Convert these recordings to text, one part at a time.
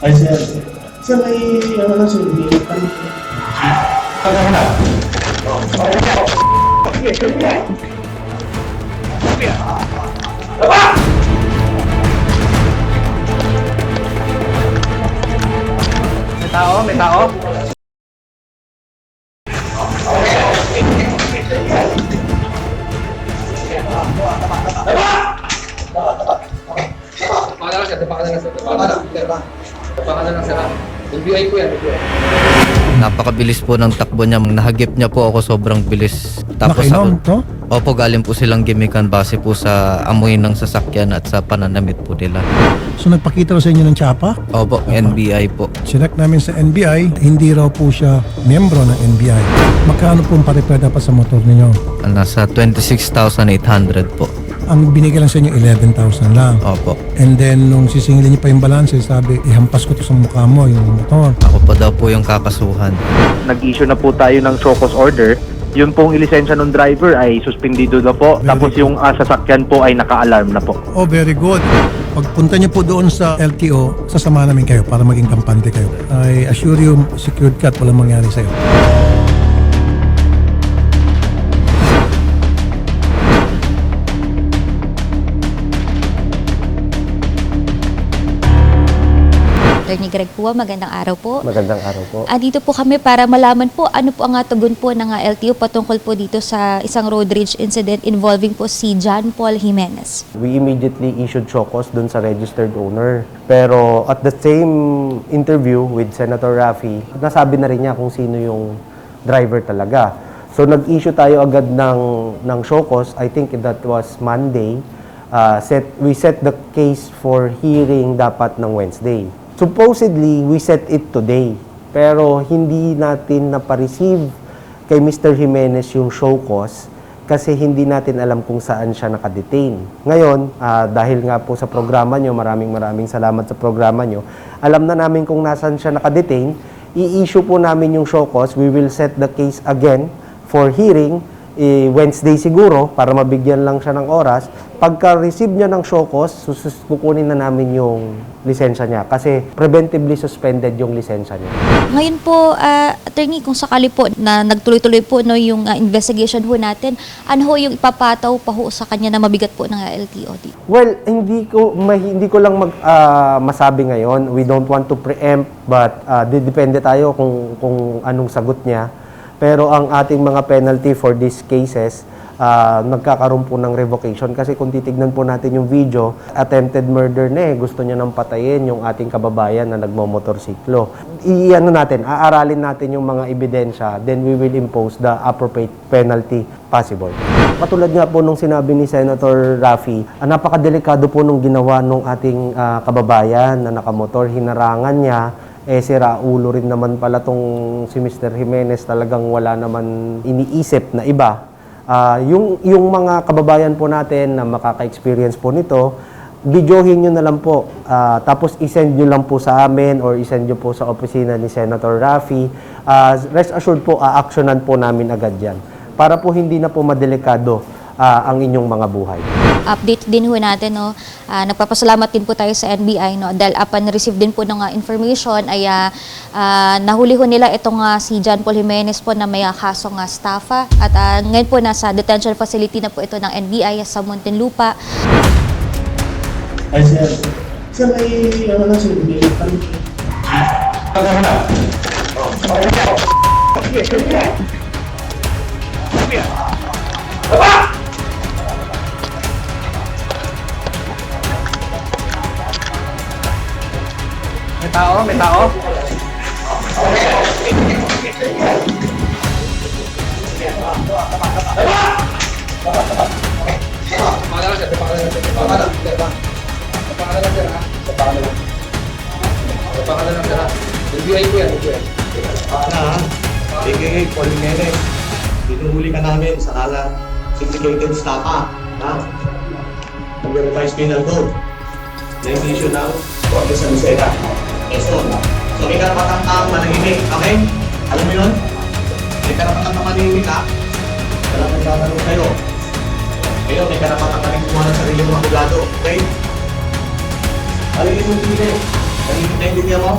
Ay, sir. Sir, may ano lang sir, may tanong po. May tao, may tao. Baka na lang sir, baka na lang sir, baka na lang sir. Baka na lang sir. NBI ko yan, NBI. Napakabilis po ng takbo niya. Nahagip niya po ako sobrang bilis. Tapos Nakainom ako, to? Opo, galing po silang gimikan base po sa amoy ng sasakyan at sa pananamit po nila. So nagpakita ko sa inyo ng tsapa. Opo, NBI po. Sinek namin sa NBI, hindi raw po siya miyembro ng NBI. Magkano po ang pa-repair dapat sa motor ninyo? Nasa 26,800 po. Ang binigay lang sa inyo, 11,000 lang. Opo. And then, nung sisingilin niyo pa yung balance, sabi, ihampas ko to sa mukha mo, yung motor. Ako pa daw po yung kakasuhan. Nag-issue na po tayo ng cause order. Yun pong ilisensya ng driver ay suspendido na po. Very Tapos good. yung ah, sasakyan po ay naka-alarm na po. Oh, very good. Pagpunta niyo po doon sa LTO, sasama namin kayo para maging kampante kayo. I assure you, secured ka at walang mangyari sa'yo. Attorney Greg po, magandang araw po. Magandang araw po. Ah, dito po kami para malaman po ano po ang ah, tugon po ng ah, LTO patungkol po dito sa isang road rage incident involving po si John Paul Jimenez. We immediately issued chocos dun sa registered owner. Pero at the same interview with Senator Raffy, nasabi na rin niya kung sino yung driver talaga. So nag-issue tayo agad ng, ng chocos. I think that was Monday. Uh, set, we set the case for hearing dapat ng Wednesday. Supposedly, we set it today. Pero hindi natin napareceive kay Mr. Jimenez yung show cause kasi hindi natin alam kung saan siya nakadetain. Ngayon, ah, dahil nga po sa programa nyo, maraming maraming salamat sa programa nyo, alam na namin kung nasaan siya nakadetain, i-issue po namin yung show cause. We will set the case again for hearing eh, Wednesday siguro para mabigyan lang siya ng oras. Pagka-receive niya ng show cause, kukunin na namin yung lisensya niya kasi preventively suspended yung lisensya niya. Ngayon po, ah, attorney, kung sakali po na nagtuloy-tuloy po no, yung ah, investigation po natin, ano ho yung ipapataw pa ho sa kanya na mabigat po ng LTO? dito? Well, hindi ko ma- hindi ko lang mag ah, masabi ngayon. We don't want to preempt but uh, depende tayo kung kung anong sagot niya. Pero ang ating mga penalty for these cases ah, nagkakaroon po ng revocation kasi kung titignan po natin yung video, attempted murder na eh. Gusto niya nang patayin yung ating kababayan na nagmomotorsiklo. I-ano natin, aaralin natin yung mga ebidensya, then we will impose the appropriate penalty possible. Katulad nga po nung sinabi ni Senator Raffy, ah, napakadelikado po nung ginawa nung ating ah, kababayan na nakamotor, hinarangan niya, eh sira ulo rin naman pala tong si Mr. Jimenez talagang wala naman iniisip na iba. Ah, yung, yung mga kababayan po natin na makaka-experience po nito, videohin nyo na lang po. Ah, tapos isend nyo lang po sa amin or isend nyo po sa opisina ni Senator Raffy. Ah, rest assured po, a-actionan po namin agad yan. Para po hindi na po madelikado ah, ang inyong mga buhay. Update din ho natin, no? Ah, nagpapasalamat din po tayo sa NBI, no? Dahil upon receive din po ng ah, information, ay ah, ah, nahuli ho nila itong ah, si John Paul Jimenez po na may ah, kasong uh, staffa. At ah, ngayon po nasa detention facility na po ito ng NBI sa Muntinlupa. Ay, sir. Sir, may ano lang sir, may tao. Baka na. Baka na NBI ko yan, NBI. na, AKA Paul Jimenez. Tinuhuli ka namin sa kala syndicated staffa. Ha? Mag-revise penal code. Na-issue ng Korte sa Quezon. So, may karapatang taong manahimik. Okay? Alam mo yun? May karapatang na manahimik, ha? Wala nang tatanong kayo. Kayo, may karapatang ka rin kumuha ng sarili mong abogado. Okay? Aligin mo pili. Naintindihan mo?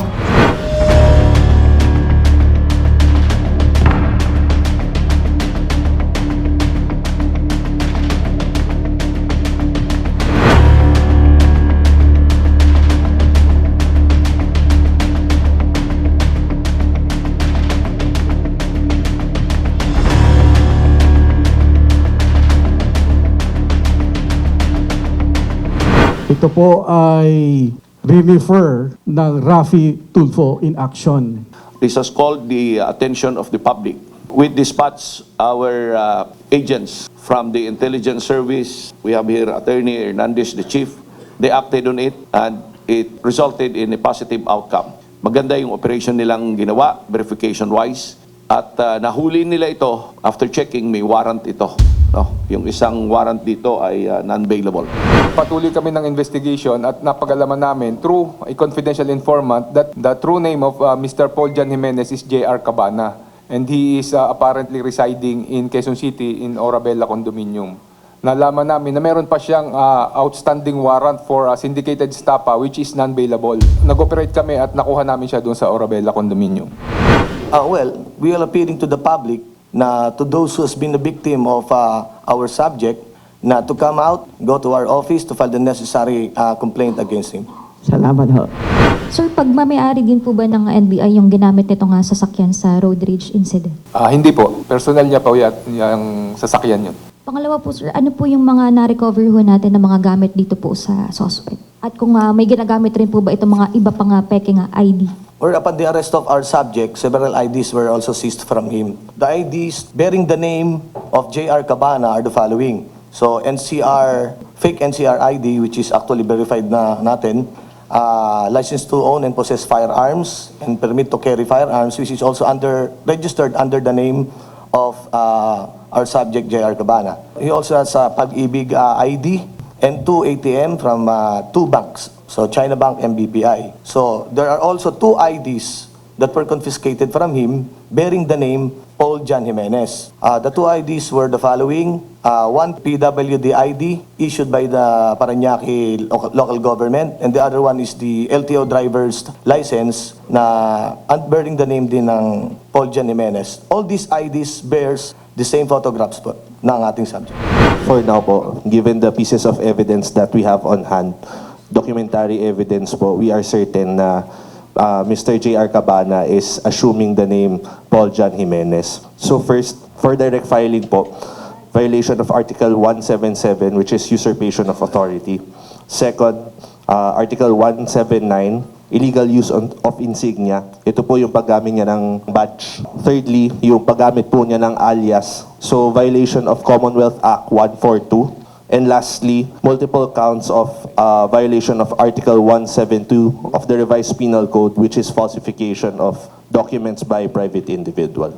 Ito po ay re-refer ng Rafi Tulfo in action. This has called the attention of the public. We dispatch our uh, agents from the intelligence service. We have here Attorney Hernandez, the chief. They acted on it and it resulted in a positive outcome. Maganda yung operation nilang ginawa, verification-wise. At uh, nahuli nila ito, after checking, may warrant ito. No? Yung isang warrant dito ay uh, non-bailable. Patuloy kami ng investigation at napagalaman namin through a confidential informant that the true name of uh, Mr. Paul Jan Jimenez is J.R. Cabana and he is uh, apparently residing in Quezon City in Orabella Condominium. Nalaman namin na meron pa siyang uh, outstanding warrant for uh, syndicated stapa which is non-bailable. Nag-operate kami at nakuha namin siya doon sa Orabella Condominium. Uh, well, we are appealing to the public na to those who has been the victim of uh, our subject na to come out, go to our office to file the necessary uh, complaint against him. Salamat ho. Sir, pagmamayari din po ba ng NBI yung ginamit nito nga sasakyan sa road rage incident? Ah, hindi po. Personal niya po yan, yung sasakyan yun. Pangalawa po, sir, ano po yung mga na-recover ho natin na mga gamit dito po sa suspect? At kung ah, may ginagamit rin po ba itong mga iba pang uh, peke nga ID? Or upon the arrest of our subject, several IDs were also seized from him. The IDs bearing the name of J.R. Cabana are the following. So NCR, fake NCR ID, which is actually verified na natin, uh, license to own and possess firearms and permit to carry firearms, which is also under registered under the name of uh, our subject J.R. Cabana. He also has a Pag-ibig uh, ID and two ATM from uh, two banks, so China Bank and BPI. So there are also two IDs that were confiscated from him bearing the name Paul John Jimenez. Uh, the two IDs were the following. Uh, one PWD ID issued by the Paranaque local, government and the other one is the LTO driver's license na bearing the name din ng Paul John Jimenez. All these IDs bears the same photographs po ng ating subject. For now po, given the pieces of evidence that we have on hand, documentary evidence po, we are certain na uh, Mr. J.R. Cabana is assuming the name Paul John Jimenez. So first, for direct filing po, violation of Article 177, which is usurpation of authority. Second, uh, Article 179, illegal use on- of insignia. Ito po yung paggamit niya ng badge. Thirdly, yung paggamit po niya ng alias. So, violation of Commonwealth Act 142. And lastly, multiple counts of uh, violation of Article 172 of the Revised Penal Code, which is falsification of documents by private individual.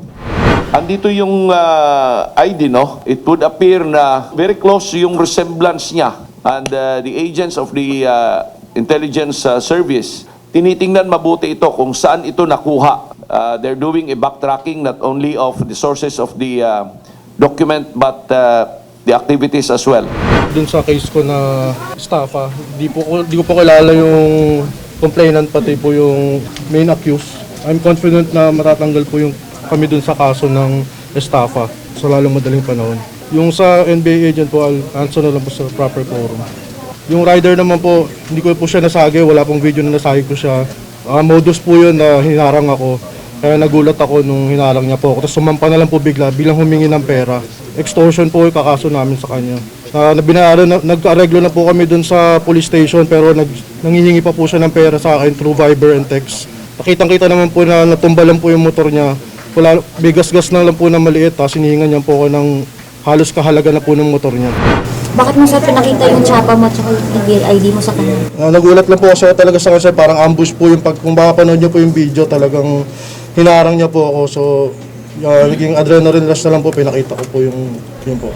Andito yung uh, ID, no? It would appear na very close yung resemblance niya. And uh, the agents of the uh, intelligence uh, service, tinitingnan mabuti ito kung saan ito nakuha. Uh, they're doing a backtracking not only of the sources of the uh, document but uh, the activities as well. dun sa case ko na staffa, di po ko di ko po kilala yung complainant pati po yung main accused. I'm confident na matatanggal po yung kami dun sa kaso ng staffa sa lalong madaling panahon. Yung sa NBA agent po, I'll answer na lang po sa proper forum. Yung rider naman po, hindi ko po siya nasagi, wala pong video na nasagi ko siya. Ah, modus po yun na hinarang ako. Kaya nagulat ako nung hinarang niya po ako. Tapos sumampa na lang po bigla bilang humingi ng pera. Extortion po yung kakaso namin sa kanya. Uh, binayaran na, nagka-areglo na po kami dun sa police station pero nag, nangihingi pa po siya ng pera sa akin through Viber and text. Nakitang-kita naman po na natumba lang po yung motor niya. Wala, bigas-gas na lang po na maliit tapos hinihingan niya po ako ng halos kahalaga na po ng motor niya. Bakit mo sir pinakita yung tsapa mo at saka yung ID mo sa kanya? Ah, nagulat lang po siya talaga sa kanya, parang ambush po yung pag kung baka panood niyo po yung video, talagang hinarang niya po ako. So, ah, naging adrenaline rush na lang po, pinakita ko po yung, yun po.